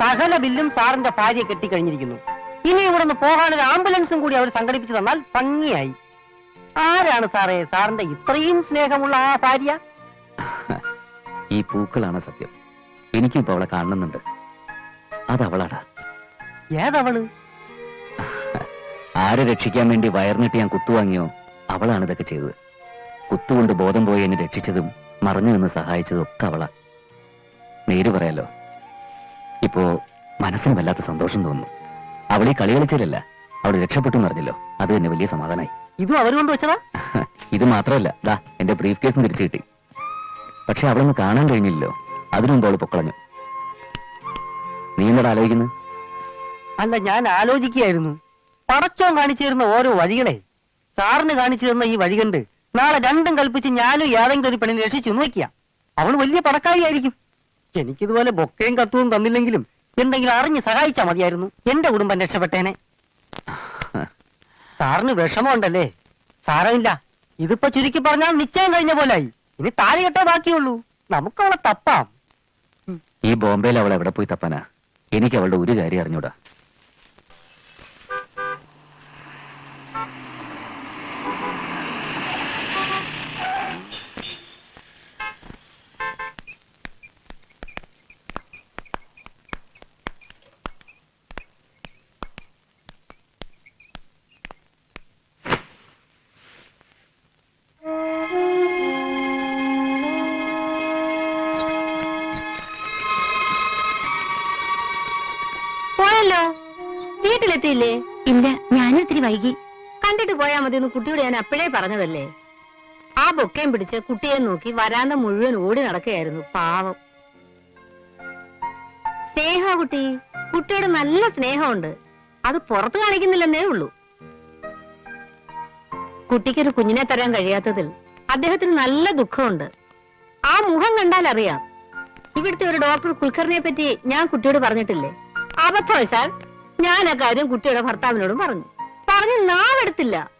സകല ബില്ലും സാറിന്റെ ഭാര്യയെ കെട്ടിക്കഴിഞ്ഞിരിക്കുന്നു. ഇനി ഇവിടെ നിന്ന് പോകാനൊരു ആംബുലൻസും കൂടി അവർ സംഘടിപ്പിച്ചു തന്നാൽ ഭംഗിയായി. ആരാണ് സാറേ സാറിന്റെ ഇത്രയും സ്നേഹമുള്ള ആ ഭാര്യ? ഈ പൂക്കളാണ് സത്യം. എനിക്കും ഇപ്പൊ അവളെ കാണുന്നുണ്ട് അത് അവളാടാ ഏതവൾ? ആരെ രക്ഷിക്കാൻ വേണ്ടി വയറിനിട്ട് ഞാൻ കുത്തുവാങ്ങിയോ? അവളാണ് ഇതൊക്കെ ചെയ്തത്. കുത്തുകൊണ്ട് ബോധം പോയി എന്നെ രക്ഷിച്ചതും മറഞ്ഞു നിന്ന് സഹായിച്ചതും ഒക്കെ അവളാ. നേര് പറയാലോ? ഇപ്പോ മനസ്സിന് വല്ലാത്ത സന്തോഷം തോന്നുന്നു. അവൾ ഈ കളി കളിച്ചതല്ല അവൾ രക്ഷപ്പെട്ടു എന്നറിഞ്ഞല്ലോ. അത് തന്നെ വലിയ സമാധാനമായി ഇതും അവർ കൊണ്ട് വെച്ചതാ? ഇത് മാത്രമല്ല ദാ എന്റെ ബ്രീഫ് കേസും തിരിച്ചു കിട്ടി. പക്ഷെ അവളൊന്ന് കാണാൻ കഴിഞ്ഞില്ലല്ലോ. അതിനു അവൾ അവൾ പൊക്കളഞ്ഞു. നീ എന്നോട് ആലോചിക്കുന്നു? അല്ല ഞാൻ ആലോചിക്കുകയായിരുന്നു. പടച്ചോൻ കാണിച്ചു തരുന്ന ഓരോ വഴികളെ. സാറിന് കാണിച്ചു തരുന്ന ഈ വഴി കണ്ട് നാളെ രണ്ടും കൽപ്പിച്ച് ഞാനും ഏതെങ്കിലും ഒരു പെണ്ണിനെ രക്ഷിച്ചു നോക്കിയാ അവൾ വലിയ പടക്കാരിയായിരിക്കും. എനിക്കിതുപോലെ ബൊക്കയും കത്തുവും തന്നില്ലെങ്കിലും എന്തെങ്കിലും അറിഞ്ഞ് സഹായിച്ചാ മതിയായിരുന്നു. എന്റെ കുടുംബം രക്ഷപ്പെട്ടേനെ. സാറിന് വിഷമമുണ്ടല്ലേ? സാരമില്ല. ഇതിപ്പോ ചുരുക്കി പറഞ്ഞാൽ നിശ്ചയം കഴിഞ്ഞ പോലായി. ഇനി താഴെ കെട്ടോ ബാക്കിയുള്ളൂ. നമുക്ക് അവളെ തപ്പാം. ഈ ബോംബെയിൽ അവൾ എവിടെ പോയി തപ്പാനാ? എനിക്ക് അവളുടെ ഒരു കാര്യം അറിഞ്ഞൂടാ. വൈകി. കണ്ടിട്ട് പോയാ മതി കുട്ടിയോട് ഞാൻ അപ്പോഴേ പറഞ്ഞതല്ലേ? ആ ബൊക്കയും പിടിച്ച് കുട്ടിയെ നോക്കി വരാന്ത മുഴുവൻ ഓടി നടക്കുകയായിരുന്നു. പാവം. സ്നേഹ കുട്ടി കുട്ടിയോട് നല്ല സ്നേഹമുണ്ട്. അത് പുറത്ത് കാണിക്കുന്നില്ലെന്നേ ഉള്ളൂ. കുട്ടിക്കൊരു കുഞ്ഞിനെ തരാൻ കഴിയാത്തതിൽ അദ്ദേഹത്തിന് നല്ല ദുഃഖമുണ്ട്. ആ മുഖം കണ്ടാൽ അറിയാം. ഇവിടുത്തെ ഒരു ഡോക്ടർ കുൽക്കറിനെ പറ്റി ഞാൻ കുട്ടിയോട് പറഞ്ഞിട്ടില്ലേ? അബദ്ധവശാൽ ഞാൻ ആ കാര്യം കുട്ടിയുടെ ഭർത്താവിനോടും പറഞ്ഞു. പറഞ്ഞു നാവെടുത്തില്ല.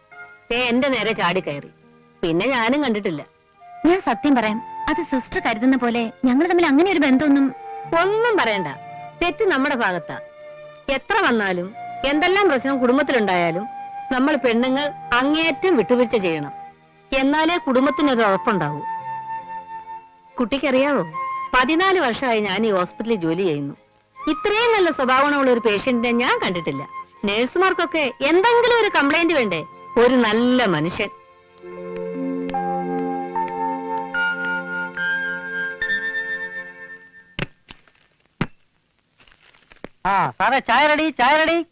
ഏ എന്റെ നേരെ ചാടി കയറി. പിന്നെ ഞാനും കണ്ടിട്ടില്ല. ഞാൻ സത്യം പറയാം അത് സിസ്റ്റർ കരുതുന്ന പോലെ ഞങ്ങൾ തമ്മിൽ അങ്ങനെ ഒരു ബന്ധമൊന്നും ഒന്നും പറയണ്ട. തെറ്റ് നമ്മുടെ ഭാഗത്താ. എത്ര വന്നാലും എന്തെല്ലാം പ്രശ്നം കുടുംബത്തിലുണ്ടായാലും നമ്മൾ പെണ്ണുങ്ങൾ അങ്ങേയറ്റം വിട്ടുവീഴ്ച ചെയ്യണം. എന്നാലേ കുടുംബത്തിനൊരു ഉറപ്പുണ്ടാവൂ. കുട്ടിക്കറിയാവോ? പതിനാല് വർഷമായി ഞാൻ ഈ ഹോസ്പിറ്റലിൽ ജോലി ചെയ്യുന്നു. ഇത്രയും നല്ല സ്വഭാവമുള്ള ഒരു പേഷ്യന്റിനെ ഞാൻ കണ്ടിട്ടില്ല. നേഴ്സുമാർക്കൊക്കെ എന്തെങ്കിലും ഒരു കംപ്ലൈന്റ് വേണ്ടേ? ഒരു നല്ല മനുഷ്യൻ. ആ സാറേ ചായ റെഡി ചായ റെഡി.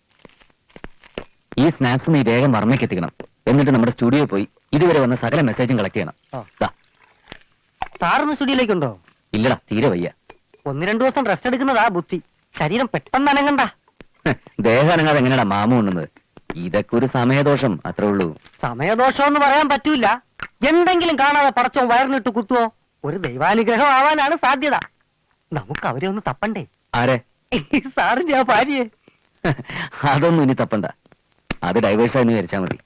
ഈ സ്നാപ്സ് നീ വേഗം വർമ്മയ്ക്ക് എത്തിക്കണം. എന്നിട്ട് നമ്മുടെ സ്റ്റുഡിയോ പോയി ഇതുവരെ വന്ന സകല മെസ്സേജും കളക്ട് ചെയ്യണം. ആ. ദാ, സ്റ്റുഡിയോയിലേക്കുണ്ടോ? ഇല്ലടാ തീരെ വയ്യ. ഒന്ന് രണ്ടു ദിവസം റെസ്റ്റ് എടുക്കുന്നതാ ബുദ്ധി. ശരീരം പെട്ടെന്ന് അനങ്ങണ്ട. ഹ്, ദേഹം അനങ്ങാതെ എങ്ങനെയാ മാമ ഉണ്ണുന്നത്? ഇതൊക്കെ ഒരു സമയദോഷം അത്രേ ഉള്ളൂ. സമയദോഷം എന്ന് പറയാൻ പറ്റൂല. എന്തെങ്കിലും കാണാതെ പടച്ചോ വയറിനിട്ട് കുത്തുവോ? ഒരു ദൈവാനുഗ്രഹം ആവാനാണ് സാധ്യത. നമുക്ക് അവരെ ഒന്ന് തപ്പണ്ടേ? ആരെ? സാറിന്റെ ആ ഭാര്യയെ. അതൊന്നും ഇനി തപ്പണ്ട. അത് ഡൈവേഴ്സ് ആയി വിചാരിച്ചാ മതി.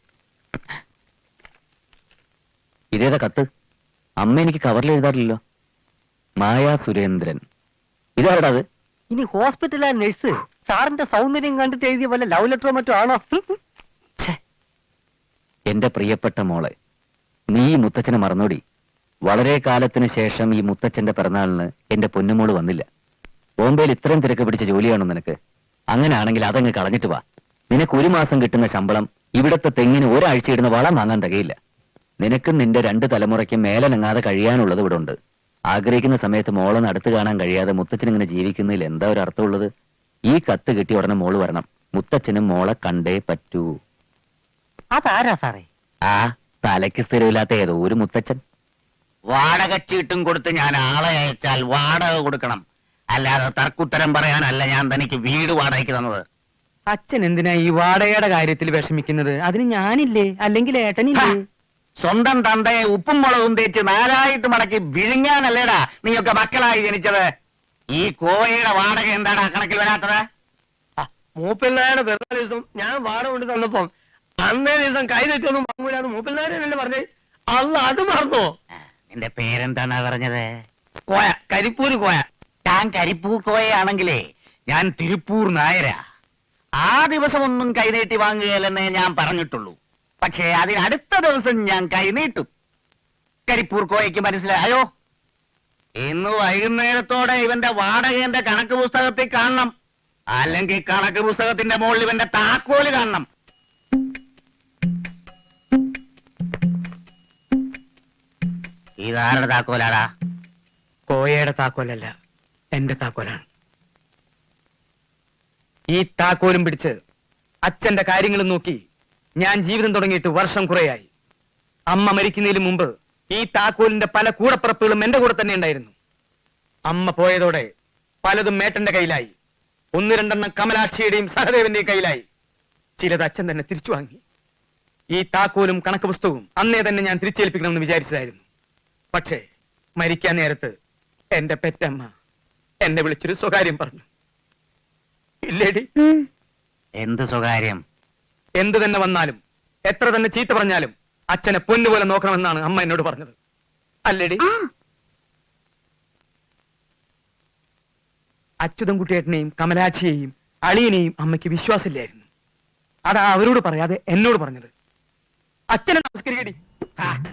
ഇതേതാ കത്ത്? അമ്മ എനിക്ക് കവറിൽ എഴുതാറില്ലല്ലോ. മായാ സുരേന്ദ്രൻ ഇതാരടാ അത്? ഇനി ഹോസ്പിറ്റലിലെ നഴ്സ് സാറിന്റെ സൗന്ദര്യം കണ്ടിട്ട് എഴുതിയ വല്ല ലവ് ലെറ്ററോ മറ്റോ ആണോ? എന്റെ പ്രിയപ്പെട്ട മോളെ നീ ഈ മുത്തച്ഛനെ മറന്നോടി. വളരെ കാലത്തിന് ശേഷം ഈ മുത്തച്ഛന്റെ പിറന്നാളിന് എന്റെ പൊന്നുമോൾ വന്നില്ല. ബോംബെയിൽ ഇത്രയും തിരക്ക് പിടിച്ച ജോലിയാണോ നിനക്ക്? അങ്ങനെയാണെങ്കിൽ അതങ്ങ് കളഞ്ഞിട്ട് വാ. നിനക്ക് ഒരു മാസം കിട്ടുന്ന ശമ്പളം ഇവിടത്തെ തെങ്ങിന് ഒരാഴ്ച ഇടുന്ന വളം വാങ്ങാൻ തകയില്ല. നിനക്കും നിന്റെ രണ്ട് തലമുറയ്ക്കും മേലനങ്ങാതെ കഴിയാനുള്ളത് ഇവിടെ ഉണ്ട് ആഗ്രഹിക്കുന്ന സമയത്ത് മോളെ അടുത്ത് കാണാൻ കഴിയാതെ മുത്തച്ഛൻ ഇങ്ങനെ ജീവിക്കുന്നതിൽ എന്താ ഒരു അർത്ഥമുള്ളത്? ഈ കത്ത് കിട്ടി ഉടനെ മോൾ വരണം. മുത്തച്ഛനും മോളെ കണ്ടേ പറ്റൂ. അതാരാ സാറേ? ആ തലയ്ക്ക് സ്ഥിരമില്ലാത്ത ഏതോ ഒരു മുത്തച്ഛൻ. വാടക ചീട്ടും കൊടുത്ത് ഞാൻ ആളെ അയച്ചാൽ വാടക കൊടുക്കണം. അല്ലാതെ തർക്കുത്തരം പറയാനല്ല ഞാൻ തനിക്ക് വീട് വാടകയ്ക്ക് തന്നത്. അച്ഛൻ എന്തിനാ ഈ വാടകയുടെ കാര്യത്തിൽ വിഷമിക്കുന്നത്? അതിന് ഞാനില്ലേ? അല്ലെങ്കിൽ ഏട്ടനില്ലേ? സ്വന്തം തന്തയെ ഉപ്പും മുളകും തേച്ച് നാലായിട്ട് മടക്കി വിഴുങ്ങാനല്ലേടാ നീയൊക്കെ മക്കളായി ജനിച്ചത്? ഈ കോവയുടെ വാടക എന്താടാ കണക്കിൽ വരാത്തത്? മൂപ്പിള്ളയുടെ പിറന്നാൾ ദിവസം ഞാൻ വാടക കൊണ്ട് തന്നപ്പം അന്നേ ദിവസം കൈ തെറ്റൊന്നും വാങ്ങൂലെന്ന് മൂപ്പിള്ളാരല്ലേ പറഞ്ഞേ? അല്ല അത് മറന്നോ? നിന്റെ പേരെന്താണ് പറഞ്ഞത്? കോയ കരിപ്പൂര് കോയ. ഞാൻ കരിപ്പൂർ കോയയാണെങ്കിലേ ഞാൻ തിരുപ്പൂർ നായരാ. ആ ദിവസം ഒന്നും കൈനീട്ടി വാങ്ങുകയല്ലെന്നേ ഞാൻ പറഞ്ഞിട്ടുള്ളൂ. പക്ഷേ അതിനടുത്ത ദിവസം ഞാൻ കൈനീട്ടും കരിപ്പൂർ കോയയ്ക്ക് മനസ്സിലായോ? ഇന്ന് വൈകുന്നേരത്തോടെ ഇവന്റെ വാടകേന്റെ കണക്ക് പുസ്തകത്തിൽ കാണണം. അല്ലെങ്കിൽ കണക്ക് പുസ്തകത്തിന്റെ മുകളിൽ ഇവന്റെ താക്കോൽ കാണണം. ഇതാരുടെ താക്കോലാടാ? കോയയുടെ താക്കോലല്ല എന്റെ താക്കോലാണ്. ഈ താക്കോലും പിടിച്ച് അച്ഛന്റെ കാര്യങ്ങളും നോക്കി ഞാൻ ജീവിതം തുടങ്ങിയിട്ട് വർഷം കുറയായി. അമ്മ മരിക്കുന്നതിന് മുമ്പ് ഈ താക്കോലിന്റെ പല കൂടപ്പിറപ്പുകളും എന്റെ കൂടെ തന്നെ ഉണ്ടായിരുന്നു. അമ്മ പോയതോടെ പലതും മേട്ടന്റെ കയ്യിലായി. ഒന്ന് രണ്ടെണ്ണം കമലാക്ഷിയുടെയും സഹദേവന്റെയും കയ്യിലായി. ചിലത് അച്ഛൻ തന്നെ തിരിച്ചു വാങ്ങി. ഈ താക്കോലും കണക്ക് പുസ്തകവും അന്നേ തന്നെ ഞാൻ തിരിച്ചേൽപ്പിക്കണമെന്ന് വിചാരിച്ചതായിരുന്നു. പക്ഷേ മരിക്കാൻ നേരത്ത് എന്റെ പെറ്റമ്മ എന്നെ വിളിച്ചൊരു സ്വകാര്യം പറഞ്ഞു. ഇല്ലേടി? എന്ത് സ്വകാര്യം? എന്ത് തന്നെ വന്നാലും എത്ര തന്നെ ചീത്ത പറഞ്ഞാലും അച്ഛനെ പൊന്നുപോലെ നോക്കണമെന്നാണ് അമ്മ എന്നോട് പറഞ്ഞത്. അല്ലേടി. അച്യുതൻകുട്ടിയേട്ടനെയും കമലാക്ഷിയെയും അളിയനെയും അമ്മയ്ക്ക് വിശ്വാസമില്ലായിരുന്നു. അതാ അവരോട് പറയാതെ എന്നോട് പറഞ്ഞത്. അച്ഛനെ നമസ്കരിക്കടി. ആ,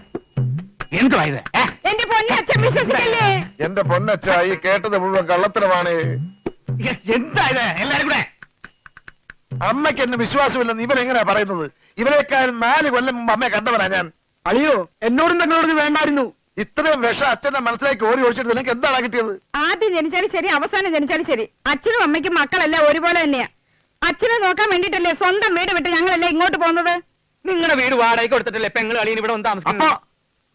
എന്തുവാ എന്റെ പൊന്നെ അച്ഛൻ വിശ്വസിക്കല്ലേ? എന്റെ പൊന്നച്ച ഈ കേട്ടത് മുഴുവൻ കള്ളത്തരമാണ്. എന്തായത് എല്ലാരും കൂടെ അമ്മയ്ക്ക് എന്നെ വിശ്വാസമില്ലെന്ന് ഇവരെങ്ങനെയാ പറയുന്നത്? ഇവരെക്കാളും നാല് കൊല്ലം മുമ്പ് അമ്മയെ കണ്ടവനാ ഞാൻ. അളിയോ എന്നോടും തങ്ങളോട് വേണ്ടായിരുന്നു. ഇത്രയും വിഷം അച്ഛന്റെ മനസ്സിലേക്ക് ഓടി ഒഴിച്ചിട്ട് നിനക്ക് എന്താണ് കിട്ടിയത്? ആദ്യം ജനിച്ചാലും ശരി അവസാനം ജനിച്ചാലും ശരി. അച്ഛനും അമ്മയ്ക്കും മക്കളെല്ലാം ഒരുപോലെ തന്നെയാ. അച്ഛനെ നോക്കാൻ വേണ്ടിട്ടല്ലേ സ്വന്തം വീട് വിട്ട് ഞങ്ങളെല്ലാം ഇങ്ങോട്ട് പോകുന്നത്? നിങ്ങളുടെ വീട് വാടകയ്ക്ക് കൊടുത്തിട്ടല്ലേ പെങ്ങൾ അളിയൻ ഇവിടെ വന്ന്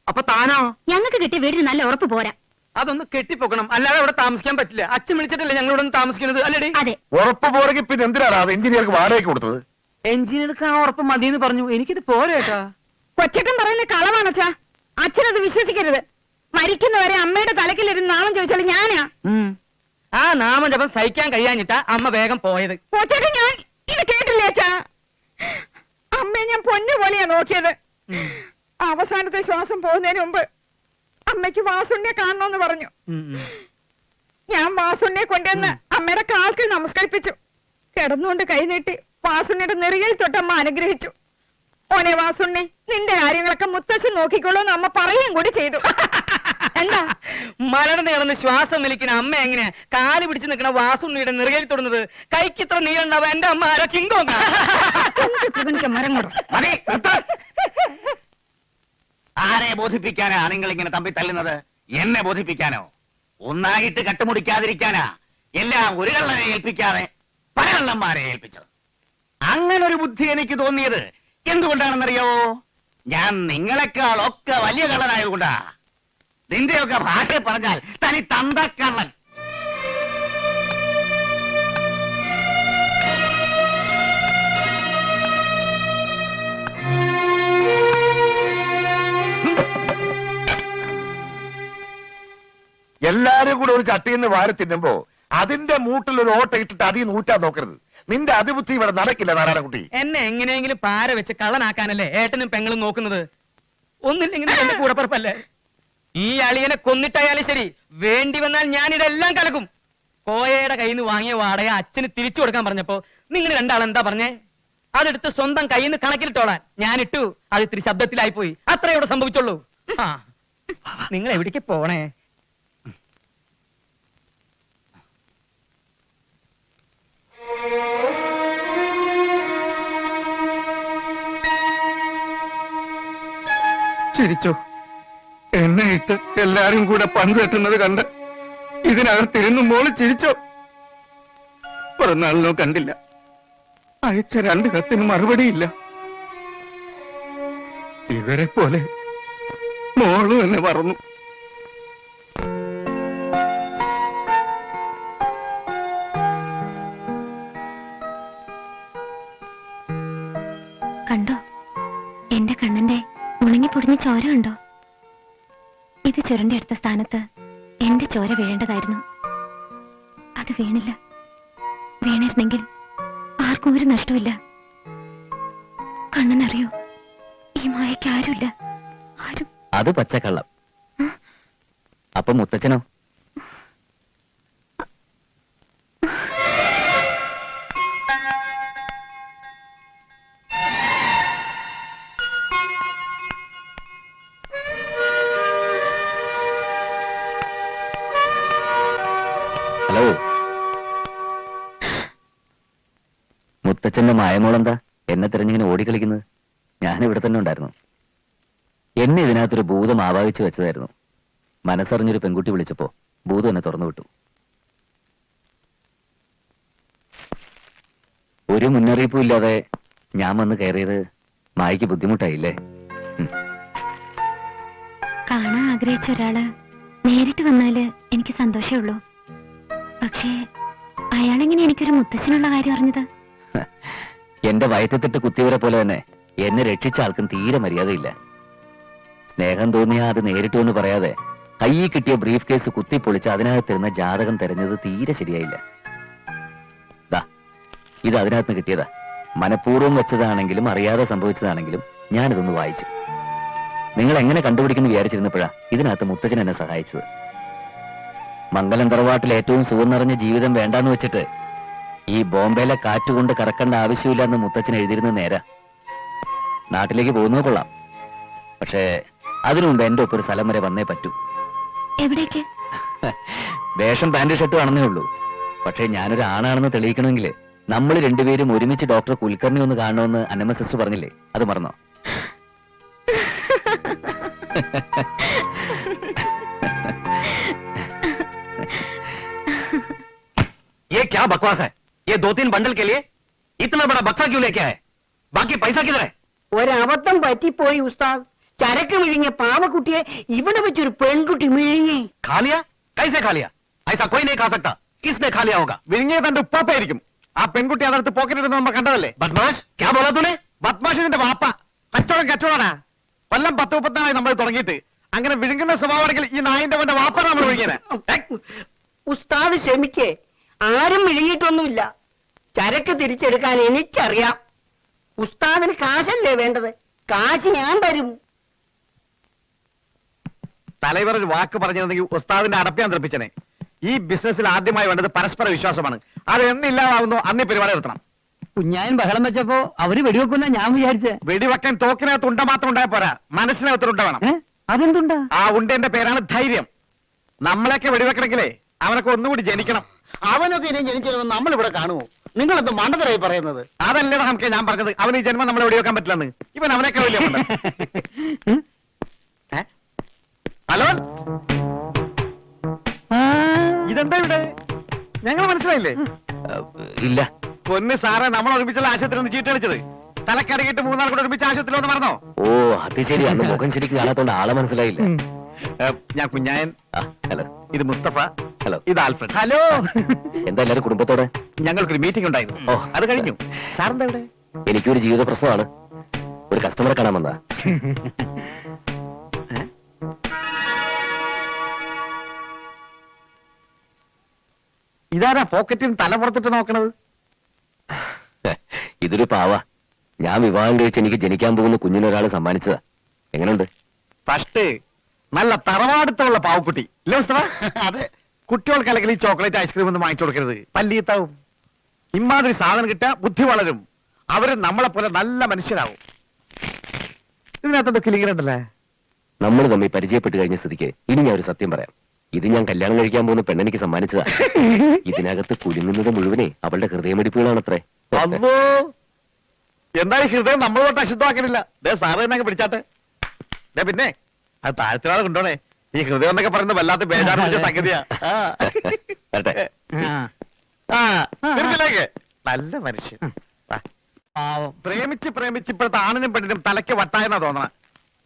അപ്പൊ താനോ? ഞങ്ങൾക്ക് കിട്ടിയ വീടിന് നല്ല ഉറപ്പ് പോരാ. അതൊന്ന് കെട്ടിപ്പോക്കണം. അല്ലാതെ അവിടെ താമസിക്കാൻ പറ്റില്ല. അച്ഛൻ വിളിച്ചിട്ടല്ലേ ഞങ്ങളോട് ഇവിടെ താമസിക്കുന്നത്? അല്ലേടി. അതെ. ഉറപ്പ് പോരെങ്കിൽ പിന്നെ എന്തിനാണ് അത് എഞ്ചിനീയർക്ക് വാടകയ്ക്ക് കൊടുത്തത്? എഞ്ചിനീയർക്ക് ആ ഉറപ്പ് മതി എന്ന് പറഞ്ഞു. എനിക്കിത് പോരേട്ടാ കൊച്ചക്കൻ പറയുന്ന കളവാണച്ചാ അച്ഛനത് വിശ്വസിക്കരുത്. മരിക്കുന്നവരെ അമ്മയുടെ തലക്കിലിരുന്ന് നാമം ചോദിച്ചാലും ഞാനാ. ആ നാമം ജപം സഹിക്കാൻ കഴിയാഞ്ഞിട്ടാ അമ്മ വേഗം പോയത്. കൊച്ചക്കൻ ഞാൻ ഇത് കേട്ടില്ലേ അച്ഛാ? അമ്മയെ ഞാൻ പൊന്നു പോലെയാ നോക്കിയത് അവസാനത്തെ ശ്വാസം പോകുന്നതിന് മുമ്പ് അമ്മയ്ക്ക് വാസുണ്യെ കാണണമെന്ന് പറഞ്ഞു. ഞാൻ വാസുണ്യെ കൊണ്ടുവന്ന് അമ്മയുടെ കാൽക്ക് നമസ്കരിപ്പിച്ചു. കിടന്നുകൊണ്ട് കൈനീട്ടി വാസുണ്ണിയുടെ നെറുകയിൽ തൊട്ടമ്മ അനുഗ്രഹിച്ചു. ഓനെ വാസുണ്ണി നിന്റെ കാര്യങ്ങളൊക്കെ മുത്തശ്ശി നോക്കിക്കോളൂ എന്ന് അമ്മ പറയുകയും കൂടി ചെയ്തു. എന്താ? മലർന്ന് കിടന്ന് ശ്വാസം നിൽക്കുന്ന അമ്മ എങ്ങനെ കാൽ പിടിച്ച് നിൽക്കണ വാസുണ്ണിയുടെ നിറയിൽ തൊടുന്നത്? കൈക്ക് ഇത്ര നീളണ്ടാവ എന്റെ അമ്മ ആരോ കിങ്കോ മരം കൊടു മതി നിർത്ത്. ആരെ ബോധിപ്പിക്കാനാ നിങ്ങൾ ഇങ്ങനെ തമ്പി തല്ലുന്നത്? എന്നെ ബോധിപ്പിക്കാനോ? ഒന്നായിട്ട് കട്ടുമുടിക്കാതിരിക്കാനാ എല്ലാം ഒരു കള്ളനെ ഏൽപ്പിക്കാതെ പല കള്ളന്മാരെ ഏൽപ്പിച്ചത്. അങ്ങനെ ഒരു ബുദ്ധി എനിക്ക് തോന്നിയത് എന്തുകൊണ്ടാണെന്നറിയാവോ? ഞാൻ നിങ്ങളെക്കാൾ ഒക്കെ വലിയ കള്ളനായതുകൊണ്ടാ. നിന്റെയൊക്കെ ഭാഷ പറഞ്ഞാൽ തനി തന്തക്കള്ളൻ. എല്ലാരും കൂടെ ഒരു ചട്ടിയിൽ നിന്ന് വാരി തിന്നുമ്പോ അതിന്റെ മൂട്ടിൽ ഒരു ഓട്ട ഇട്ടിട്ട് അതിൽ നൂറ്റാൻ നോക്കരുത്. നിന്റെ അതിബുദ്ധി ഇവിടെ നടക്കില്ല നാരായണക്കുട്ടി എന്നെ എങ്ങനെയെങ്കിലും പാര വെച്ച് കള്ളനാക്കാനല്ലേ ഏട്ടനും പെങ്ങളും നോക്കുന്നത്? ഒന്നില്ലെങ്കിലും എന്റെ കൂടപ്പറപ്പല്ലേ? ഈ അളിയനെ കൊന്നിട്ടായാലും ശരി. വേണ്ടി വന്നാൽ ഞാൻ ഇതെല്ലാം കലക്കും. കോയയുടെ കയ്യിൽ നിന്ന് വാങ്ങിയ വാടക അച്ഛന് തിരിച്ചു കൊടുക്കാൻ പറഞ്ഞപ്പോ നിങ്ങൾ രണ്ടാൾ എന്താ പറഞ്ഞേ? അതെടുത്ത് സ്വന്തം കയ്യിൽ നിന്ന് കണക്കിലിട്ടോളാൻ. ഞാൻ ഇട്ടു അത് ഇത്തിരി ശബ്ദത്തിലായി പോയി അത്രേ ഇവിടെ സംഭവിച്ചുള്ളൂ. ആ. നിങ്ങൾ എവിടേക്ക് പോണേ? ചിരിച്ചോ. എന്നെ ഇട്ട് എല്ലാരും കൂടെ പങ്കുവെട്ടുന്നത് കണ്ട് ഇതിനകത്തിരുന്ന് മോൾ ചിരിച്ചോ. പിറന്നാളിനോ കണ്ടില്ല. അയച്ച രണ്ട് കത്തിന് മറുപടിയില്ല. ഇവരെ പോലെ മോളും എന്നെ മറന്നു. കണ്ടോ? എന്റെ കണ്ണന്റെ പൊടിഞ്ഞ ചോര ഉണ്ടോ? ഇത് ചുരണ്ടെടുത്ത സ്ഥാനത്ത് എന്റെ ചോര വീഴേണ്ടതായിരുന്നു. അത് വീണില്ല. വീണിരുന്നെങ്കിൽ ആർക്കും ഒരു നഷ്ടമില്ല കണ്ണനറിയോ? ഈ മായയ്ക്ക് ആരുമില്ല. ആരും. അത് പച്ചക്കള്ളം. അപ്പൊ മുത്തച്ഛനോ? മുത്തച്ഛന്റെ മായമോളെന്താ? എന്നെ തിരഞ്ഞിങ്ങനെ ഓടിക്കളിക്കുന്നത്? ഞാൻ ഇവിടെ തന്നെ ഉണ്ടായിരുന്നു. എന്നെ ഇതിനകത്തൊരു ഭൂതം ആവാഹിച്ചു വെച്ചതായിരുന്നു. മനസ്സറിഞ്ഞൊരു പെൺകുട്ടി വിളിച്ചപ്പോ ഭൂതം എന്നെ തുറന്നു വിട്ടു ഒരു മുന്നറിയിപ്പും ഇല്ലാതെ ഞാൻ വന്ന് കയറിയത് മായിക്ക് ബുദ്ധിമുട്ടായില്ലേ. കാണാൻ ആഗ്രഹിച്ച ഒരാൾ നേരിട്ട് വന്നാൽ എനിക്ക് സന്തോഷമുള്ളൂ പക്ഷേ അയാളെങ്ങനെ എനിക്കൊരു മുത്തശ്ശനുള്ള കാര്യം അറിഞ്ഞത്? എന്റെ വയറ്റത്തിട്ട് കുത്തിയവരെ പോലെ തന്നെ എന്നെ രക്ഷിച്ച ആൾക്കും തീരെ മര്യാദയില്ല. സ്നേഹം തോന്നിയാ അത് നേരിട്ടു എന്ന് പറയാതെ കയ്യിൽ കിട്ടിയ ബ്രീഫ് കേസ് കുത്തിപ്പൊളിച്ച് അതിനകത്തിരുന്ന ജാതകം തെരഞ്ഞത് തീരെ ശരിയായില്ല. ഇത് അതിനകത്ത് കിട്ടിയതാ. മനഃപൂർവം വെച്ചതാണെങ്കിലും അറിയാതെ സംഭവിച്ചതാണെങ്കിലും ഞാനിതൊന്ന് വായിച്ചു. നിങ്ങൾ എങ്ങനെ കണ്ടുപിടിക്കുന്നു വിചാരിച്ചിരുന്നപ്പോഴാ ഇതിനകത്ത് മുത്തച്ഛൻ എന്നെ സഹായിച്ചത്. മംഗലം തറവാട്ടിൽ ഏറ്റവും സുഖം നിറഞ്ഞ ജീവിതം വേണ്ടാന്ന് വെച്ചിട്ട് ഈ ബോംബെയിലെ കാറ്റുകൊണ്ട് കറക്കേണ്ട ആവശ്യമില്ല എന്ന് മുത്തച്ഛൻ എഴുതിയിരുന്ന നേരാ നാട്ടിലേക്ക് പോകുന്നത് കൊള്ളാം പക്ഷേ അതിനു മുമ്പ് എന്റെ ഒപ്പം ഒരു സ്ഥലം വരെ വന്നേ പറ്റൂ എവിടേക്ക് വേഷം പാന്റ് ഷർട്ടും ആണെന്നേ ഉള്ളൂ പക്ഷേ ഞാനൊരു ആണാണെന്ന് തെളിയിക്കണമെങ്കിൽ നമ്മൾ രണ്ടുപേരും ഒരുമിച്ച് ഡോക്ടർ കുൽക്കർണി ഒന്ന് കാണണമെന്ന് അന്നമ്മ സിസ്റ്റർ പറഞ്ഞില്ലേ അത് മറന്നോ ये क्या बकवास है ये दो तीन बंडल के लिए इतना बड़ा बक्सा क्यों लेके आए बाकी पैसा किधर है ഒരബദ്ധം പറ്റിപ്പോയി ഉസ്താദ് ചരക്ക് വിഴുങ്ങിയ പാവക്കുട്ടിയെ ഇവിടെ വെച്ചൊരു പെൺകുട്ടി വിഴുങ്ങി खा लिया कैसे खा लिया ऐसा कोई नहीं खा सकता किसने खा लिया होगा വിഴുങ്ങിയ തന്റെ ഉപ്പാപ്പായിരിക്കും ആ പെൺകുട്ടി അതെടുത്ത് പോക്കറ്റിടുന്ന നമ്മൾ കണ്ടതല്ലേ बदमाश क्या बोला तूने ബദ്മാഷിന്റെ വാപ്പ കച്ചവടം കച്ചവടാ കൊല്ലം പത്ത് മുപ്പത്തിനാളായി നമ്മൾ തുടങ്ങിയിട്ട് അങ്ങനെ വിഴുങ്ങുന്ന സ്വഭാവമാണെങ്കിൽ ഈ നായിന്റെ അവന്റെ വാപ്പ നമ്മൾ വിഴുങ്ങിയത് ഉസ്താദ് ക്ഷമിക്കേ ആരും വിഴുങ്ങിയിട്ടൊന്നുമില്ല. ചരക്ക് തിരിച്ചെടുക്കാൻ എനിക്കറിയാം. ഉസ്താദിന് കാശല്ലേ വേണ്ടത്? കാശ് ഞാൻ തരും. തലൈവർ ഒരു വാക്ക് പറഞ്ഞിരുന്നെങ്കിൽ ഉസ്താദിന്റെ അടപ്പിയാൻ തെറിപ്പിച്ചനെ. ഈ ബിസിനസ്സിൽ ആദ്യമായി വേണ്ടത് പരസ്പര വിശ്വാസമാണ്. അത് എന്നില്ലാതാവുന്നു അന്ന് പരിപാടി നിർത്തണം. കുഞ്ഞായൻ ബഹളം വെച്ചപ്പോ അവർ വെടിവെക്കുന്ന ഞാൻ വിചാരിച്ചേ. വെടിവെക്കാൻ തോക്കിനകത്ത് ഉണ്ട മാത്രം ഉണ്ടായ പോരാ. മനസ്സിനകത്ത് ഉണ്ട വേണം. അതെന്തുണ്ടാ? ആ ഉണ്ടേന്റെ പേരാണ് ധൈര്യം. നമ്മളെയൊക്കെ വെടിവെക്കണമെങ്കിലേ അവനൊക്കെ ഒന്നുകൂടി ജനിക്കണം. അവനൊക്കെ ഇനി ജനിക്കുന്നത് നമ്മൾ ഇവിടെ കാണുമോ? നിങ്ങൾ എന്ത് മണ്ടതരായി പറയുന്നത്? അതല്ലേ നമുക്ക് ഞാൻ പറഞ്ഞത് അവന് ഈ ജന്മം നമ്മളെ വെടിവെക്കാൻ പറ്റില്ലെന്ന്. ഇവൻ അവനൊക്കെ വലിയ. ഹലോ? ഇതെന്താ ഇവിടെ? ഞങ്ങൾ മനസ്സിലായില്ലേ? ഇല്ല. പൊന്ന് സാറേ നമ്മൾ ഒരുമിച്ചുള്ള ആശുപത്രി ഒന്ന് ചീട്ട് കളിച്ചത്. തലക്കരകിട്ട് മൂന്നാൾ കൂടെ ഒരുമിച്ച് ആശുപത്രി ഒന്ന് മറന്നോ? ഓ അത് ശരി. അന്ന് മുഖം ശരിക്കും കാണാത്തോണ്ട് ആളെ മനസ്സിലായില്ല. ഞാൻ കുഞ്ഞായൻ. ഹലോ. ഇത് മുസ്തഫ. ഹലോ ഇത് ആൽഫ്രഡ്. ഹലോ എന്താ എല്ലാരും കുടുംബത്തോടെ? ഞങ്ങൾക്കൊരു മീറ്റിംഗ് ഉണ്ടായിരുന്നു. ഓ. അത് കഴിഞ്ഞു. സാറിന്റെ എവിടെ എനിക്കൊരു ജീവിത പ്രശ്നമാണ്. ഒരു കസ്റ്റമറെ കാണാൻ വന്നാ ഇതാരാ പോക്കറ്റിൽ തല പുറത്തിട്ട് നോക്കണത്? ഇതൊരു പാവ. ഞാൻ വിവാഹം കഴിച്ച് എനിക്ക് ജനിക്കാൻ പോകുന്ന കുഞ്ഞിനൊരാൾ സമ്മാനിച്ചതാ. എങ്ങനെയുണ്ട് ഫസ്റ്റ് നല്ല തറവാടുത്തുള്ള പാവക്കുട്ടി. ഇല്ലേ മുസ്തഫ? അതെ. കുട്ടികൾക്ക് അല്ലെങ്കിൽ ഈ ചോക്ലേറ്റ് ഐസ്ക്രീം ഒന്നും വാങ്ങിച്ചു കൊടുക്കരുത്. പല്ലീത്താവും. ഇമാതിരി സാധനം കിട്ടാ ബുദ്ധി വളരും. അവർ നമ്മളെ പോലെ നല്ല മനുഷ്യരാവും. ഇതിനകത്തൊക്കെ കിളികളുണ്ടല്ലേ നമ്മൾ തമ്മിൽ പരിചയപ്പെട്ട് കഴിഞ്ഞ സ്ഥിതിക്ക് ഇനി ഞാൻ ഒരു സത്യം പറയാം. ഇത് ഞാൻ കല്യാണം കഴിക്കാൻ പോകുന്ന പെണ്ണെനിക്ക് സമ്മാനിച്ചതാ. ഇതിനകത്ത് കുലുങ്ങുന്നത് മുഴുവനെ അവളുടെ ഹൃദയമിടിപ്പുകളാണത്രേ. അല്ലോ എന്തായാലും ഹൃദയം നമ്മൾ തൊട്ട് അശുദ്ധമാക്കണില്ല? ദേ സാറ് തന്നെ അങ്ങ് പിടിച്ചാട്ടെ. ദേ പിന്നെ അത് താഴ്ത്തിനാളെ കൊണ്ടോണേ ഈ ഹൃദയം എന്നൊക്കെ പറയുന്നത് വല്ലാത്ത ബേജാറ് പിടിച്ച സംഗതിയാ. ആ. വരട്ടെ. ആ, തീർന്നില്ലേക്ക്? നല്ല മനുഷ്യൻ. വാ. പ്രേമിച്ച് പ്രേമിച്ച് ഇപ്പോഴത്തെ ആണിനും പെണ്ണിനും തലയ്ക്ക് വട്ടായെന്നാ തോന്നണ.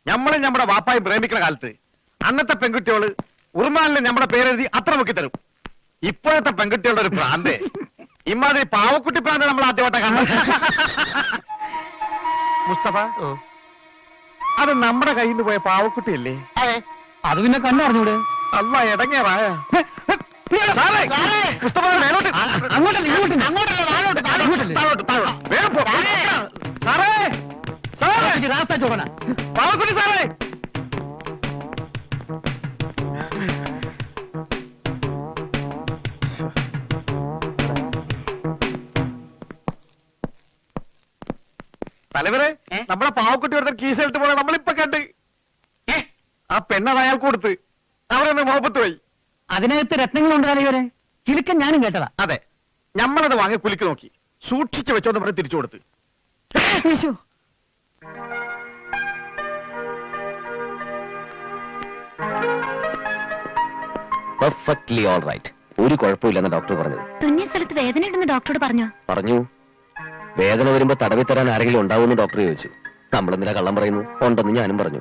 ഞമ്മളും നമ്മുടെ വാപ്പായും പ്രേമിക്കുന്ന കാലത്ത് അന്നത്തെ പെൺകുട്ടികൾ ഉറുമാലിന് നമ്മുടെ പേരെഴുതി അത്ര മുക്കി തരും. ഇപ്പോഴത്തെ പെൺകുട്ടികളുടെ ഒരു പ്രാന്തെ ഇമാതിരി പാവക്കുട്ടി പ്രാന്തെ നമ്മൾ ആദ്യമായിട്ട് കാണാം മുസ്തഫ അത് നമ്മുടെ കയ്യിൽ നിന്ന് പോയ പാവക്കുട്ടിയല്ലേ? അത്. പിന്നെ കണ്ടറിഞ്ഞൂടെ? അല്ല ഇടങ്ങേറായ അങ്ങോട്ടല്ല ഇങ്ങോട്ട് അങ്ങോട്ടല്ല താഴോട്ട്. താഴോട്ട് താഴോട്ട്. താഴോട്ട് വേഗം പോ. സാറേ സാറേ. രാസ്ത ചോടന പാവക്കുട്ടി സാറേ. തലവരെ നമ്മളെ പാവക്കുട്ടി ഒരുത്തൻ കീസെടുത്ത് പോണ നമ്മളിപ്പൊ കണ്ട് ഏ? ആ പെണ്ണത് അയാൾക്ക് കൊടുത്ത്. അവരൊന്ന് മോപ്പത്ത് പോയി. അതിനകത്ത് രത്നങ്ങളുണ്ട് തലവരെ കിലുക്കൻ ഞാനും കേട്ടതാ. അതെ. ഞമ്മളത് വാങ്ങി കുലിക്ക് നോക്കി. സൂക്ഷിച്ചു വെച്ചോന്ന് പറഞ്ഞ് തിരിച്ചു കൊടുത്ത്. പെർഫെക്ട്ലി ഓൾ റൈറ്റ് ഒരു കുഴപ്പമില്ലെന്ന് ഡോക്ടർ പറഞ്ഞു തുന്നിയ സ്ഥലത്ത് വേദന ഉണ്ടെന്ന് ഡോക്ടറോട് പറഞ്ഞു? പറഞ്ഞു. വേദന വരുമ്പോ തടവി തരാൻ ആരെങ്കിലും ഉണ്ടാവുമെന്ന് ഡോക്ടർ ചോദിച്ചു. നമ്മളെന്തിനാ കള്ളം പറയുന്നു ഉണ്ടെന്ന് ഞാനും പറഞ്ഞു.